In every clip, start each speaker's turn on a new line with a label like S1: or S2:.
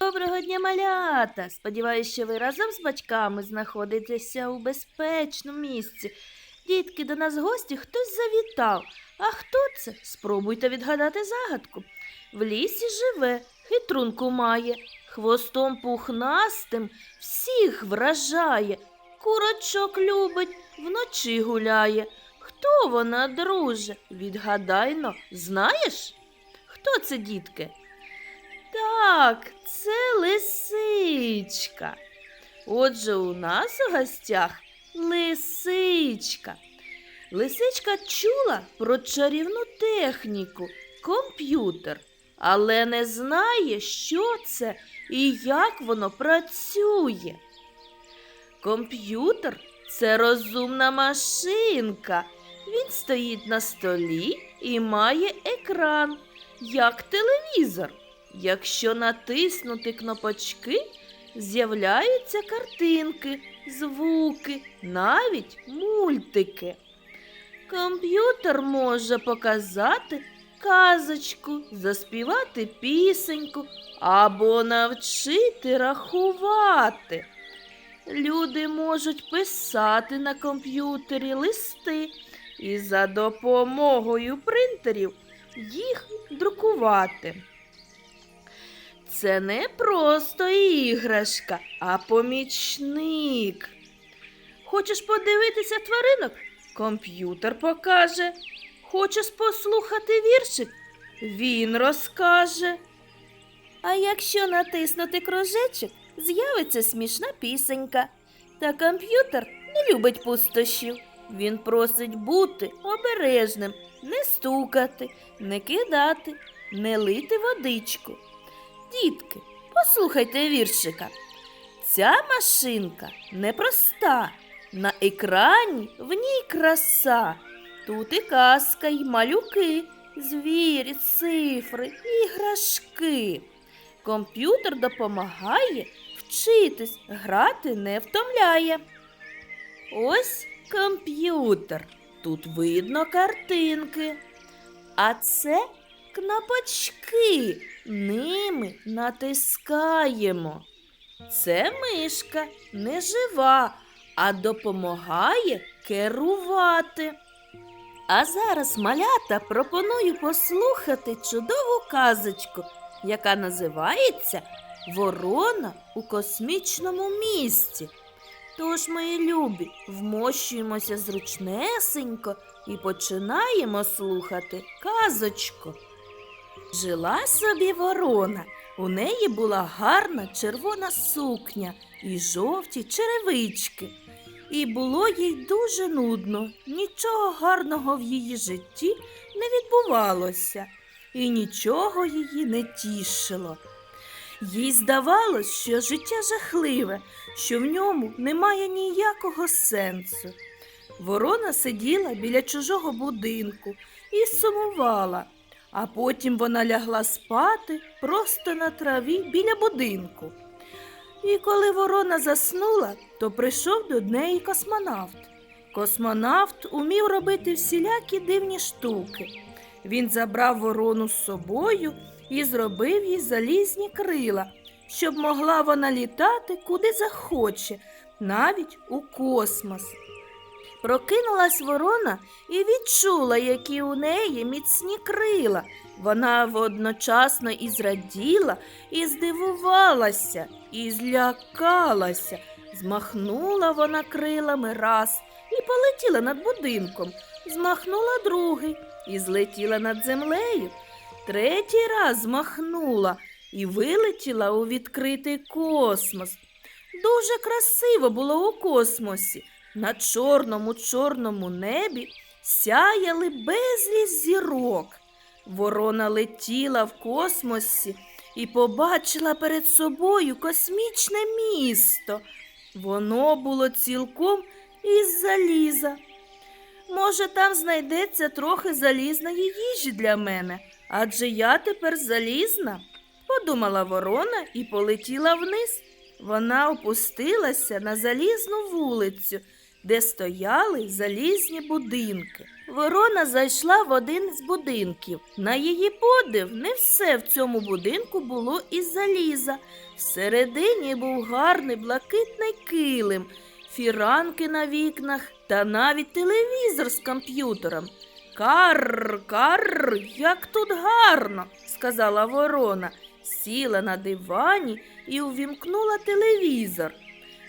S1: Доброго дня, малята! Сподіваюся, що ви разом з батьками знаходитеся у безпечному місці. Дітки, до нас гості хтось завітав. А хто це? Спробуйте відгадати загадку. В лісі живе, хитрунку має, хвостом пухнастим всіх вражає, курочок любить, вночі гуляє. Хто вона, друже? Відгадайно, знаєш? Хто це, дітки? Так, це лисичка. Отже, у нас у гостях лисичка. Лисичка чула про чарівну техніку, комп'ютер, але не знає, що це і як воно працює. Комп'ютер це розумна машинка. Він стоїть на столі і має екран, як телевізор. Якщо натиснути кнопочки, з'являються картинки, звуки, навіть мультики. Комп'ютер може показати казочку, заспівати пісеньку або навчити рахувати. Люди можуть писати на комп'ютері листи і за допомогою принтерів їх друкувати. Це не просто іграшка, а помічник. Хочеш подивитися тваринок? Комп'ютер покаже. Хочеш послухати віршик? Він розкаже. А якщо натиснути кружечок, з'явиться смішна пісенька. Та комп'ютер не любить пустощів. Він просить бути обережним, не стукати, не кидати, не лити водичку. Дітки, послухайте віршика. Ця машинка непроста. На екрані в ній краса. Тут і казка, й малюки, звірі, цифри, іграшки. Комп'ютер допомагає вчитись, грати не втомляє. Ось комп'ютер. Тут видно картинки. А це кнопочки. Ними натискаємо. Це мишка не жива, а допомагає керувати. А зараз малята пропоную послухати чудову казочку, яка називається Ворона у космічному місті. Тож, мої любі, вмощуємося зручнесенько і починаємо слухати казочку. Жила собі ворона. У неї була гарна червона сукня і жовті черевички. І було їй дуже нудно, нічого гарного в її житті не відбувалося, і нічого її не тішило. Їй здавалось, що життя жахливе, що в ньому немає ніякого сенсу. Ворона сиділа біля чужого будинку і сумувала, а потім вона лягла спати просто на траві біля будинку. І коли ворона заснула, то прийшов до неї космонавт. Космонавт умів робити всілякі дивні штуки. Він забрав ворону з собою і зробив їй залізні крила, щоб могла вона літати куди захоче, навіть у космос. Прокинулась ворона і відчула, які у неї міцні крила. Вона водночасно і зраділа, і здивувалася, і злякалася. Змахнула вона крилами раз і полетіла над будинком, змахнула другий і злетіла над землею. Третій раз змахнула і вилетіла у відкритий космос. Дуже красиво було у космосі. На чорному чорному небі сяяли безліч зірок. Ворона летіла в космосі і побачила перед собою космічне місто. Воно було цілком із заліза. Може, там знайдеться трохи залізної їжі для мене, адже я тепер залізна, подумала ворона і полетіла вниз. Вона опустилася на залізну вулицю, де стояли залізні будинки. Ворона зайшла в один з будинків. На її подив, не все в цьому будинку було із заліза. Всередині був гарний блакитний килим, фіранки на вікнах та навіть телевізор з комп'ютером. Карр, карр, як тут гарно, сказала ворона, сіла на дивані і увімкнула телевізор.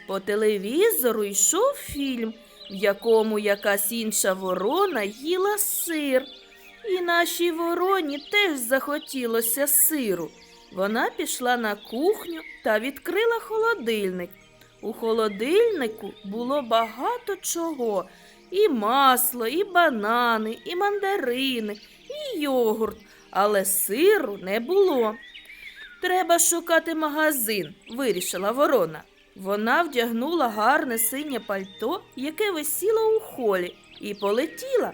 S1: По телевізору йшов фільм, в якому якась інша ворона їла сир. І нашій вороні теж захотілося сиру. Вона пішла на кухню та відкрила холодильник. У холодильнику було багато чого: і масло, і банани, і мандарини, і йогурт, але сиру не було. Треба шукати магазин, вирішила ворона. Вона вдягнула гарне синє пальто, яке висіло у холі, і полетіла.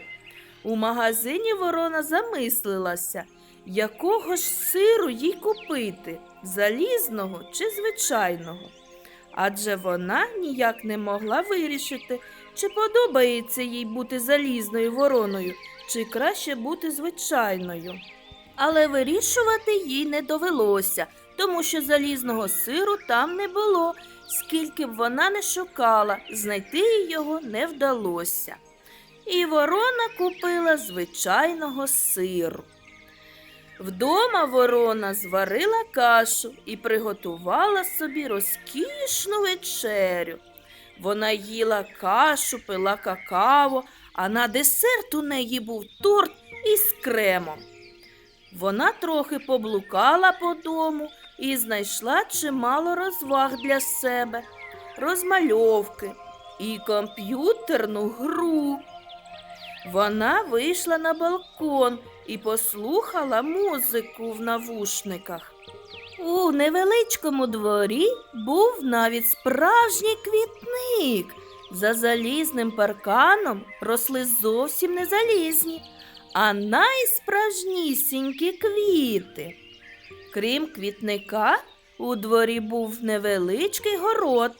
S1: У магазині ворона замислилася, якого ж сиру їй купити залізного чи звичайного. Адже вона ніяк не могла вирішити, чи подобається їй бути залізною вороною, чи краще бути звичайною. Але вирішувати їй не довелося, тому що залізного сиру там не було. Скільки б вона не шукала, знайти його не вдалося. І ворона купила звичайного сиру. Вдома ворона зварила кашу і приготувала собі розкішну вечерю. Вона їла кашу, пила какао, а на десерт у неї був торт із кремом. Вона трохи поблукала по дому і знайшла чимало розваг для себе, розмальовки і комп'ютерну гру. Вона вийшла на балкон і послухала музику в навушниках. У невеличкому дворі був навіть справжній квітник. За залізним парканом росли зовсім не залізні, а найсправжнісінькі квіти. Крім квітника, у дворі був невеличкий город.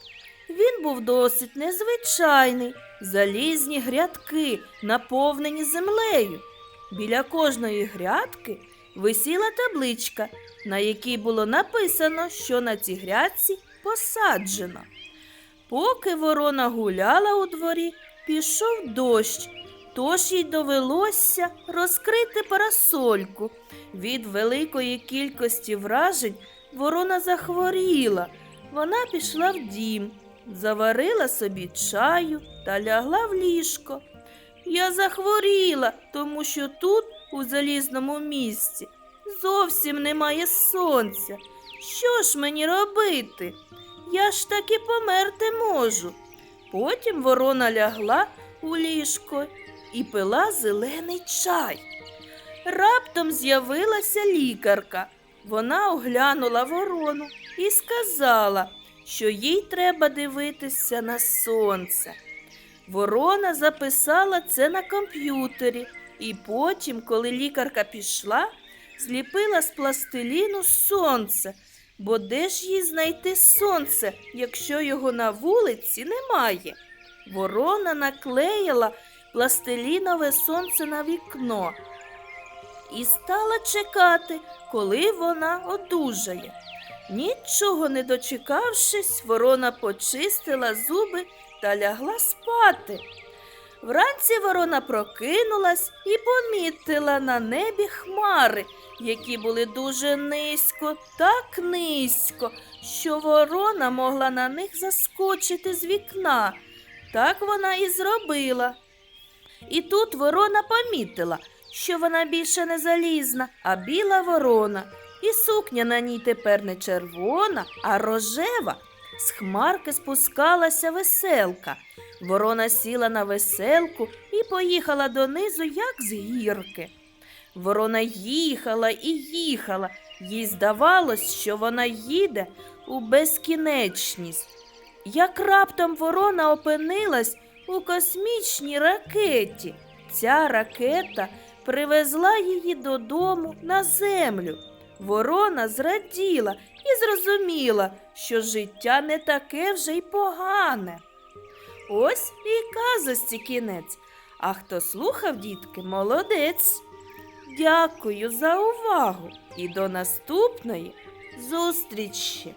S1: Він був досить незвичайний, залізні грядки, наповнені землею. Біля кожної грядки висіла табличка, на якій було написано, що на цій грядці посаджено. Поки ворона гуляла у дворі, пішов дощ, тож їй довелося розкрити парасольку. Від великої кількості вражень ворона захворіла. Вона пішла в дім, заварила собі чаю та лягла в ліжко. Я захворіла, тому що тут, у залізному місці, зовсім немає сонця. Що ж мені робити? Я ж таки померти можу. Потім ворона лягла у ліжко і пила зелений чай. Раптом з'явилася лікарка. Вона оглянула ворону і сказала, що їй треба дивитися на сонце. Ворона записала це на комп'ютері, і потім, коли лікарка пішла, зліпила з пластиліну сонце. Бо де ж їй знайти сонце, якщо його на вулиці немає? Ворона наклеїла пластилінове сонце на вікно і стала чекати, коли вона одужає. Нічого не дочекавшись, ворона почистила зуби та лягла спати. Вранці ворона прокинулась і помітила на небі хмари, які були дуже низько, так низько, що ворона могла на них заскочити з вікна. Так вона і зробила. І тут ворона помітила, що вона більше не залізна, а біла ворона. І сукня на ній тепер не червона, а рожева. З хмарки спускалася веселка. Ворона сіла на веселку і поїхала донизу, як з гірки. Ворона їхала і їхала, їй здавалось, що вона їде у безкінечність. Як раптом ворона опинилась у космічній ракеті. Ця ракета привезла її додому на землю. Ворона зраділа і зрозуміла, що життя не таке вже й погане. Ось і казості кінець. А хто слухав, дітки, молодець. Дякую за увагу і до наступної зустрічі!